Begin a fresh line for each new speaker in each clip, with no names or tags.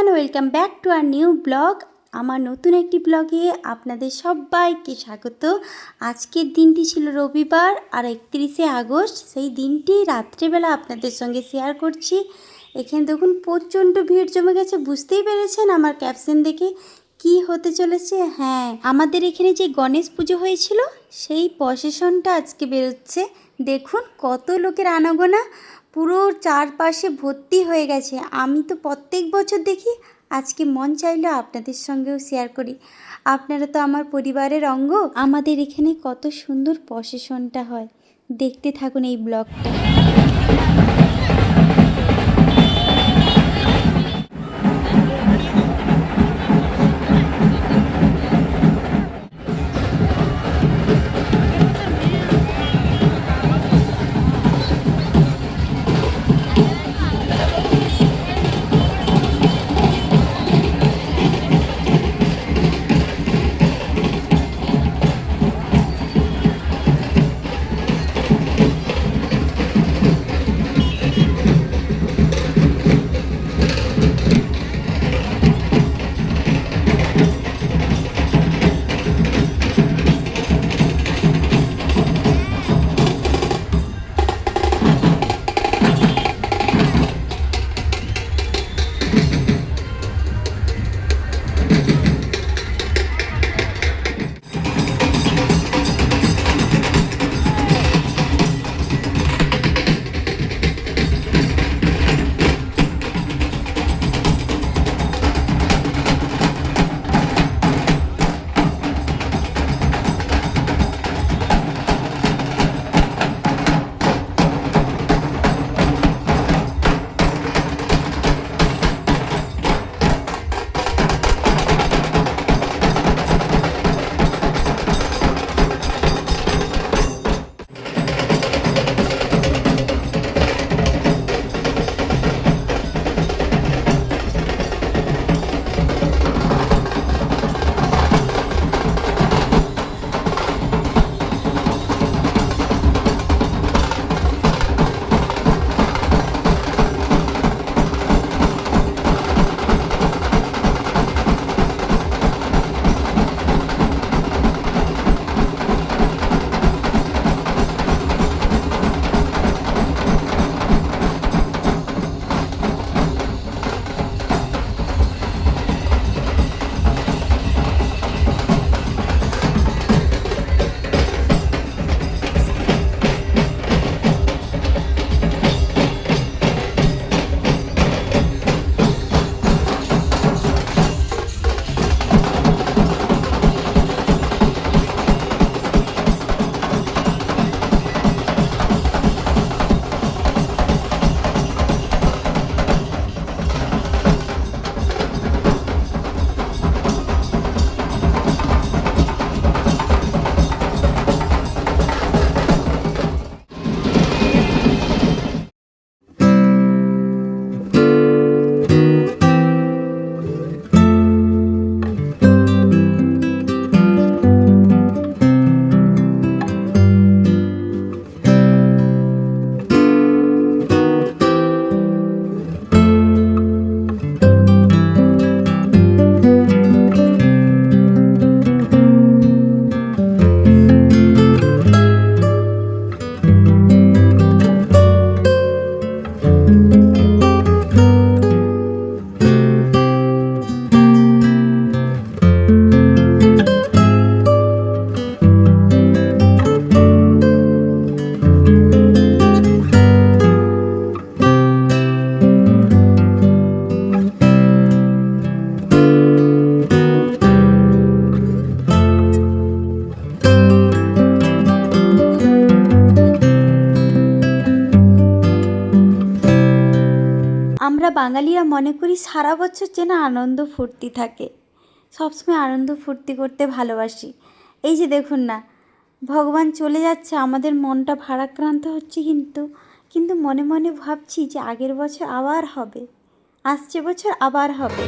Everyone, welcome back to our new blog. আমার নতুন একটি ব্লগে আপনাদের সবাইকে স্বাগত। আজকের দিনটি ছিল রবিবার আর একত্রিশে আগস্ট। সেই দিনটি রাত্রেবেলা আপনাদের সঙ্গে শেয়ার করছি। এখানে দেখুন, প্রচণ্ড ভিড় জমে গেছে, বুঝতেই পেরেছেন আমার ক্যাপশন দেখে। কি হতে চলেছে? হ্যাঁ আমাদের এখানে যে গণেশ পুজো হয়েছিল, সেই প্রসেশনটা আজকে বেরোচ্ছে। দেখুন কত লোকের আনাগোনা, পুরো চারপাশে ভর্তি হয়ে গেছে। আমি তো প্রত্যেক বছর দেখি, আজকে মন চাইলো আপনাদের সঙ্গেও শেয়ার করি। আপনারা তো আমার পরিবারের অঙ্গ, আমাদের এখানে কত সুন্দর প্রসেশনটা হয়। দেখতে থাকুন এই ব্লগটা। মনে করি সারা বছর যেন আনন্দ ফুর্তি থাকে। সবসময় আনন্দ ফুর্তি করতে ভালোবাসি। এই যে দেখুন না, ভগবান চলে যাচ্ছে, আমাদের মনটা ভারাক্রান্ত হচ্ছে কিন্তু কিন্তু মনে মনে ভাবছি যে আগের বছর আবার হবে, আসছে বছর আবার হবে।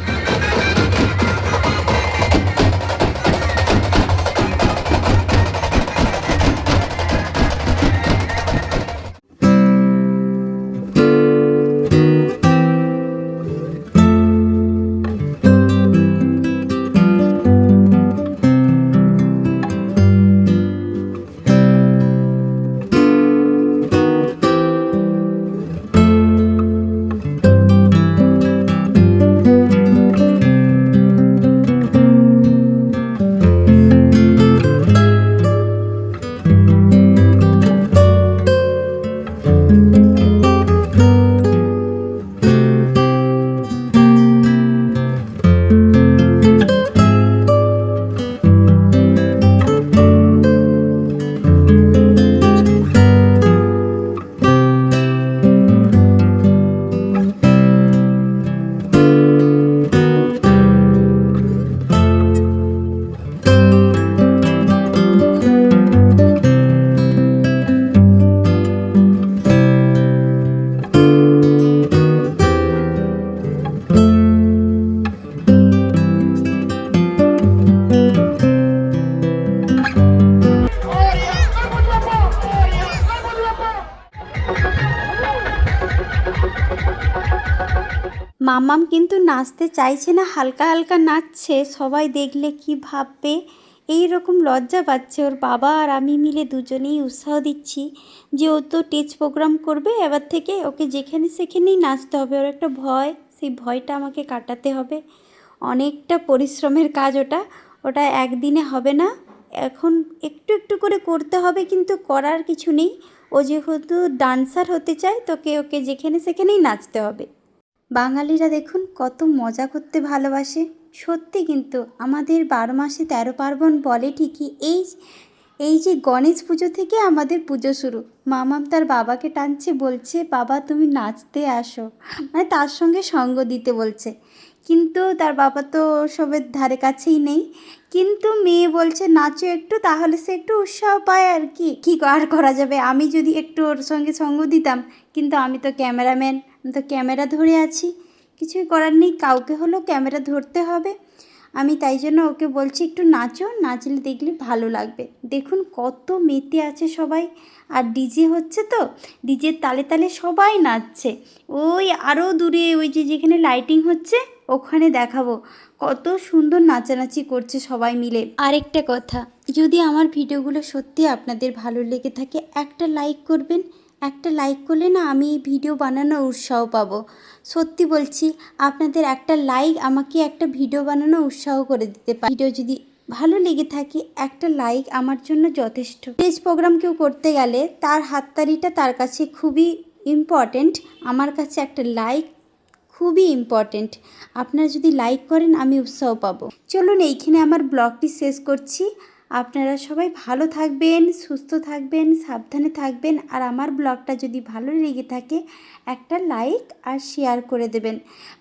মামাম কিন্তু নাচতে চাইছে না, হালকা হালকা নাচছে, সবাই দেখলে কি ভাববে? এই রকম লজ্জা পাচ্ছে ওর বাবা আর আমি মিলে দুজনেই উৎসাহ দিচ্ছি যে ও তো টেজ প্রোগ্রাম করবে, এবার থেকে ওকে যেখানে সেখানেই নাচতে হবে। ওর একটা ভয়, সেই ভয়টা আমাকে কাটাতে হবে। অনেকটা পরিশ্রমের কাজ ওটা। ওটা একদিনে হবে না, এখন একটু একটু করে করতে হবে কিন্তু করার কিছু নেই। ও যেহেতু ডান্সার হতে চায়, তোকে ওকে যেখানে সেখানেই নাচতে হবে। বাঙালিরা দেখুন কত মজা করতে ভালোবাসে। সত্যি কিন্তু আমাদের বারো মাসে তেরো পার্বণ বলে ঠিকই, এই এই যে গণেশ পুজো থেকে আমাদের পুজো শুরু। মামাম তার বাবাকে টানছে, বলছে, বাবা, তুমি নাচতে আসো। মানে তার সঙ্গে সঙ্গ দিতে বলছে। কিন্তু তার বাবা তো সবের ধারে কাছেই নেই। কিন্তু মেয়ে বলছে, নাচো একটু, তাহলে সে একটু উৎসাহ পায় আর কি। কী আর করা যাবে? আমি যদি একটু ওর সঙ্গে সঙ্গ দিতাম, কিন্তু আমি তো ক্যামেরাম্যান। তো ক্যামেরা ধরে আছি। কিছুই করার নেই, কাউকে হলেও ক্যামেরা ধরতে হবে। আমি তাই জন্য ওকে বলছি, একটু নাচো, নাচলে দেখলে ভালো লাগবে। দেখুন কত মেতে আছে সবাই। আর ডিজে হচ্ছে তো, ডিজের তালে তালে সবাই নাচছে। ওই আরও দূরে, ওই যে যেখানে লাইটিং হচ্ছে, ওখানে দেখাবো। কত সুন্দর নাচানাচি করছে সবাই মিলে। আরেকটা কথা, যদি আমার ভিডিওগুলো সত্যি আপনাদের ভালো লেগে থাকে, একটা লাইক করবেন। একটা লাইক করলে না আমি এই ভিডিও বানানোর উৎসাহ পাবো। সত্যি বলছি, আপনাদের একটা লাইক আমাকে একটা ভিডিও বানানো উৎসাহ করে দিতে পারে। ভিডিও যদি ভালো লেগে থাকে, একটা লাইক আমার জন্য যথেষ্ট। স্টেজ প্রোগ্রাম কেউ করতে গেলে তার হাততালিটা তার কাছে খুবই ইম্পর্ট্যান্ট আমার কাছে একটা লাইক খুবই ইম্পর্ট্যান্ট আপনারা যদি লাইক করেন, আমি উৎসাহ পাবো। চলুন এইখানে আমার ব্লগটি শেষ করছি। আপনারা সবাই ভালো থাকবেন, সুস্থ থাকবেন, সাবধানে থাকবেন। আর আমার ব্লগটা যদি ভালো লেগে থাকে, একটা লাইক আর শেয়ার করে দেবেন।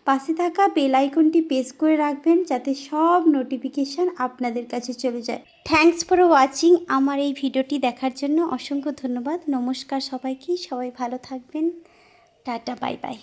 পাশে থাকা বেল আইকনটি প্রেস করে রাখবেন যাতে সব নোটিফিকেশান আপনাদের কাছে চলে যায়। থ্যাঙ্কস ফর ওয়াচিং আমার এই ভিডিওটি দেখার জন্য অসংখ্য ধন্যবাদ। নমস্কার সবাইকে, সবাই ভালো থাকবেন। Tata bye bye